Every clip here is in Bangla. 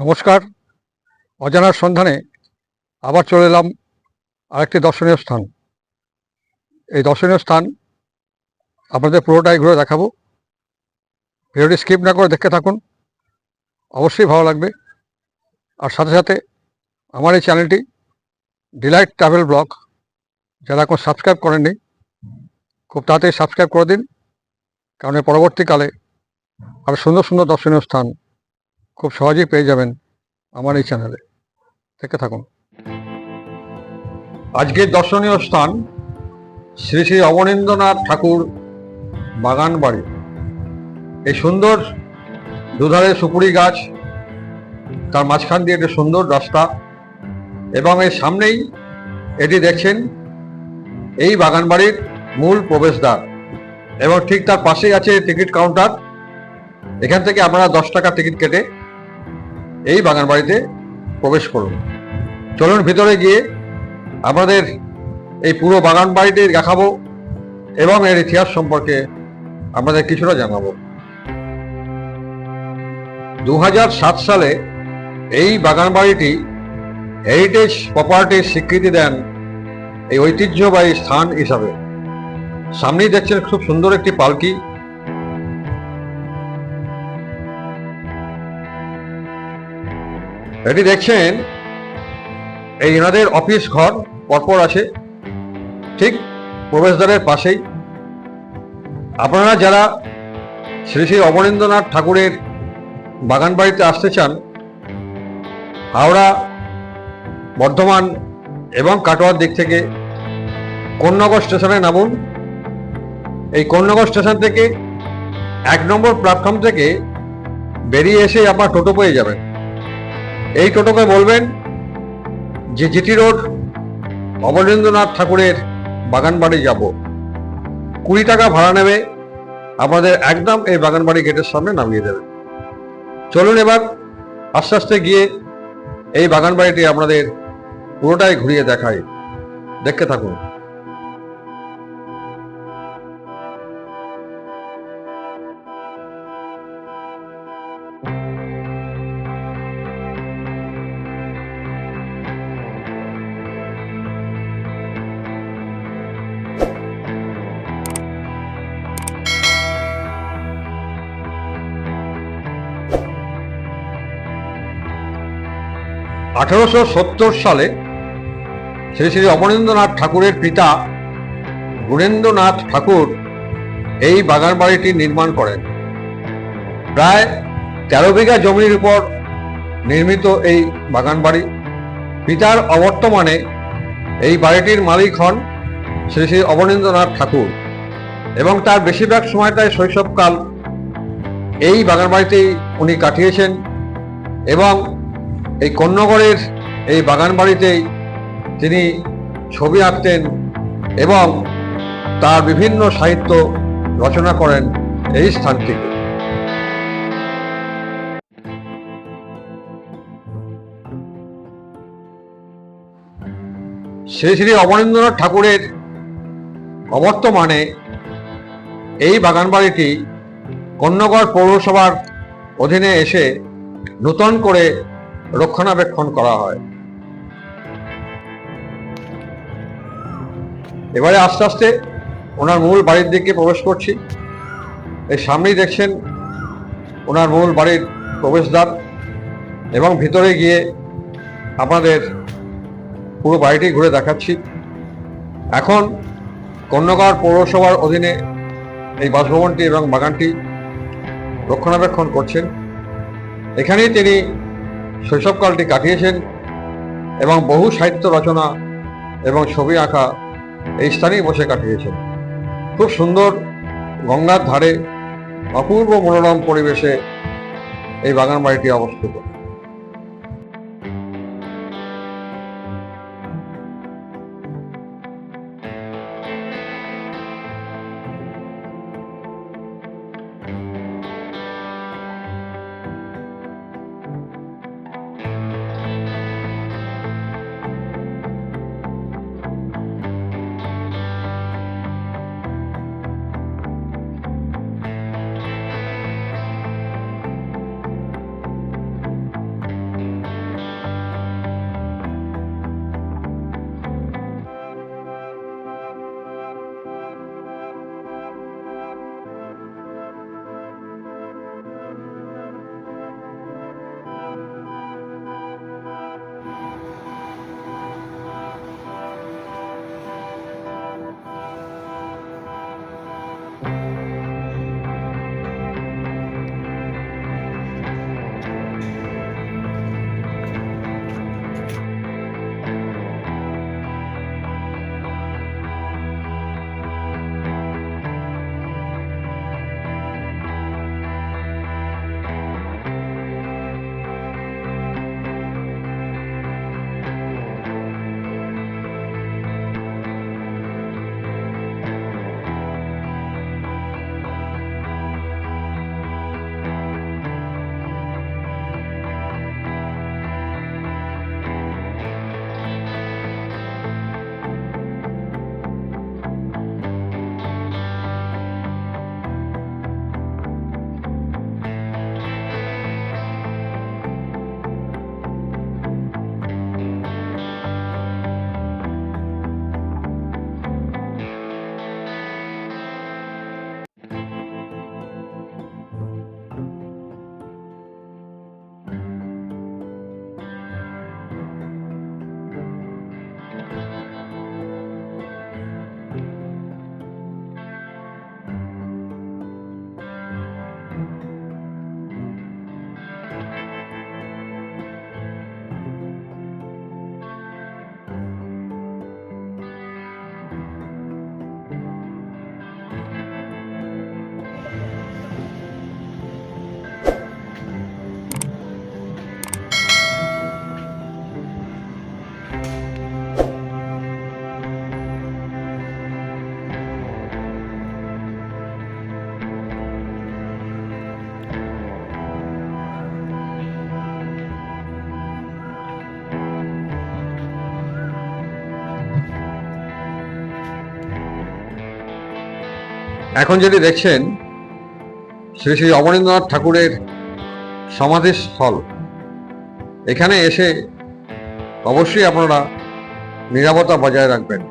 নমস্কার। অজানার সন্ধানে আবার চলে এলাম আরেকটি দর্শনীয় স্থান। এই দর্শনীয় স্থান আপনাদের পুরোটাই ঘুরে দেখাবো। ভিডিওটি স্কিপ না করে দেখতে থাকুন, অবশ্যই ভালো লাগবে। আর সাথে সাথে আমার এই চ্যানেলটি ডিলাইট ট্রাভেল ব্লগ, যারা এখন সাবস্ক্রাইব করেননি, খুব তাড়াতাড়ি সাবস্ক্রাইব করে দিন, কারণ পরবর্তীকালে আরও সুন্দর সুন্দর দর্শনীয় স্থান খুব সহজেই পেয়ে যাবেন আমার এই চ্যানেলে দেখতে থাকুন। আজকের দর্শনীয় স্থান শ্রী শ্রী অবনীন্দ্রনাথ ঠাকুর বাগান বাড়ি। এই সুন্দর দুধারে সুপুরি গাছ, তার মাঝখান দিয়ে একটি সুন্দর রাস্তা এবং এর সামনেই এটি দেখছেন এই বাগান বাড়ির মূল প্রবেশদ্বার এবং ঠিক তার পাশেই আছে টিকিট কাউন্টার। এখান থেকে আপনারা দশ টাকা টিকিট কেটে এই বাগান বাড়িতে প্রবেশ করুন। চলুন ভিতরে গিয়ে আমাদের এই পুরো বাগান বাড়িটি দেখাবো এবং এর ইতিহাস সম্পর্কে আমাদের কিছুটা জানাব। দু হাজার সাত সালে এই বাগান বাড়িটি হেরিটেজ প্রপার্টির স্বীকৃতি দেন এই ঐতিহ্যবাহী স্থান হিসাবে। সামনেই দেখছেন খুব সুন্দর একটি পালকি। এটি দেখছেন, এই এনাদের অফিস ঘর, পরপর আছে। ঠিক প্রবেশদ্বারের পাশেই। আপনারা যারা শ্রী শ্রী অবনীন্দ্রনাথ ঠাকুরের বাগান বাড়িতে আসতে চান, হাওড়া, বর্ধমান এবং কাটোয়ার দিক থেকে কোন্নগর স্টেশনে নামুন। এই কোন্নগর স্টেশন থেকে এক নম্বর প্ল্যাটফর্ম থেকে বেরিয়ে এসে আপনার টোটো পেয়ে যাবেন। এই টোটোকে বলবেন যে জিটি রোড অবনীন্দ্রনাথ ঠাকুরের বাগান বাড়ি যাব। কুড়ি টাকা ভাড়া নেবে, আপনাদের একদম এই বাগান বাড়ি গেটের সামনে নামিয়ে দেবে। চলুন এবার আস্তে আস্তে গিয়ে এই বাগান বাড়িটি আপনাদের পুরোটাই ঘুরিয়ে দেখাই। দেখতে থাকুন। আঠারোশো সত্তর সালে শ্রী শ্রী অবনীন্দ্রনাথ ঠাকুরের পিতা গুণেন্দ্রনাথ ঠাকুর এই বাগান বাড়িটি নির্মাণ করেন। প্রায় তেরো বিঘা জমির উপর নির্মিত এই বাগান বাড়ি। পিতার অবর্তমানে এই বাড়িটির মালিক হন শ্রী শ্রী অবনীন্দ্রনাথ ঠাকুর এবং তার বেশিরভাগ সময়টাই শৈশবকাল এই বাগান বাড়িতেই উনি কাটিয়েছেন এবং এই কন্যগড়ের এই বাগান বাড়িতেই তিনি ছবি আঁকতেন এবং তার বিভিন্ন সাহিত্য রচনা করেন এই স্থান থেকে শ্রী শ্রী অবনীন্দ্রনাথ ঠাকুরের অবর্তমানে এই বাগান বাড়িটি কন্যগড় পৌরসভার অধীনে এসে নূতন করে রক্ষণাবেক্ষণ করা হয়। এবারে আস্তে আস্তে ওনার মূল বাড়ির দিকে প্রবেশ করছি। এই সামনেই দেখছেন ওনার মূল বাড়ির প্রবেশদ্বার এবং ভিতরে গিয়ে আপনাদের পুরো বাড়িটি ঘুরে দেখাচ্ছি। এখন কন্যগড় পৌরসভার অধীনে এই বাসভবনটি এবং বাগানটি রক্ষণাবেক্ষণ করছেন। এখানেই তিনি শৈশবকালটি কাটিয়েছেন এবং বহু সাহিত্য রচনা এবং ছবি আঁকা এই স্থানেই বসে কাটিয়েছেন। খুব সুন্দর গঙ্গার ধারে অপূর্ব মনোরম পরিবেশে এই বাগান বাড়িটি অবস্থিত। এখন যেটি দেখছেন, শ্রী শ্রী অবনীন্দ্রনাথ ঠাকুরের সমাধিস্থল এখানে এসে অবশ্যই আপনারা নিরাপত্তা বজায় রাখবেন।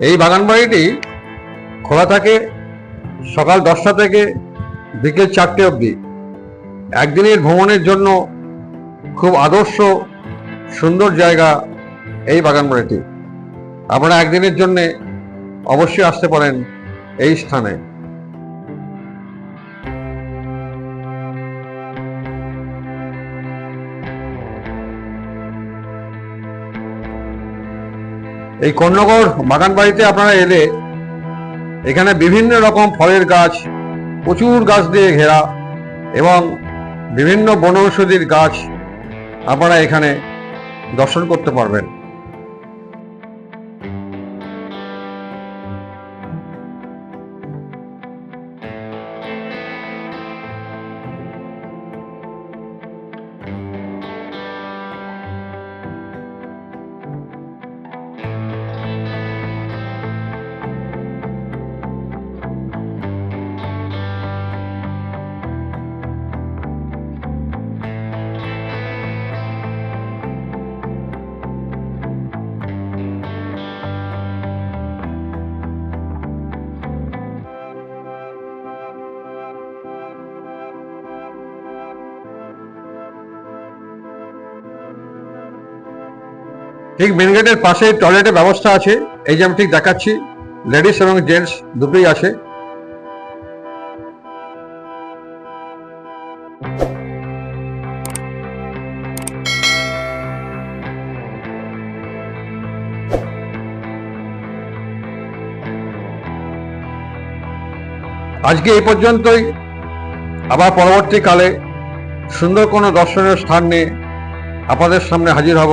এই বাগান বাড়িটি খোলা থাকে সকাল দশটা থেকে বিকেল চারটে অবধি। একদিনের ভ্রমণের জন্য খুব আদর্শ, সুন্দর জায়গা এই বাগান বাড়িটি। আপনারা একদিনের জন্যে অবশ্যই আসতে পারেন এই স্থানে। এই কর্ণগর বাগান বাড়িতে আপনারা এলে এখানে বিভিন্ন রকম ফলের গাছ, প্রচুর গাছ দিয়ে ঘেরা এবং বিভিন্ন বনৌষধির গাছ আপনারা এখানে দর্শন করতে পারবেন। ঠিক মেন গেটের পাশে টয়লেটের ব্যবস্থা আছে, এই যে আমি ঠিক দেখাচ্ছি লেডিস এবং জেন্টস দুটোই আছে। আজকে এই পর্যন্তই। আবার পরবর্তীকালে সুন্দর কোনো দর্শনীয় স্থান নিয়ে আপনাদের সামনে হাজির হব।